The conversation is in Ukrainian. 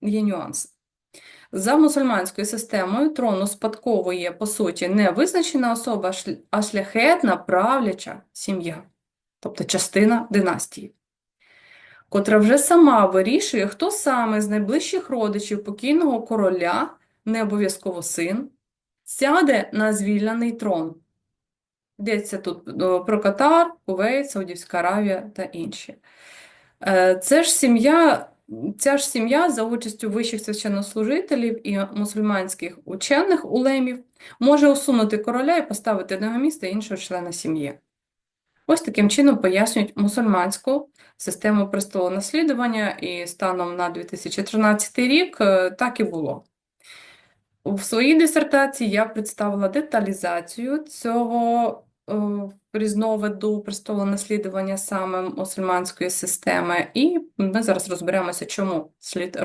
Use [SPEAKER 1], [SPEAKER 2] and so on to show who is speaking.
[SPEAKER 1] є нюанс. За мусульманською системою трону спадковує, по суті, не визначена особа, а шляхетна правляча сім'я, тобто частина династії, котра вже сама вирішує, хто саме з найближчих родичів покійного короля, не обов'язково син, сяде на звільнений трон. Йдеться тут про Катар, Кувейт, Саудівська Аравія та інші. Е, Це ж сім'я, ця ж сім'я за участю вищих священнослужителів і мусульманських учених улемів може усунути короля і поставити на місце іншого члена сім'ї. Ось таким чином пояснюють мусульманську систему престолонаслідування, і станом на 2013 рік е, так і було. У своїй дисертації я представила деталізацію цього е, різновиду престолонаслідування саме мусульманської системи, і ми зараз розберемося, чому слід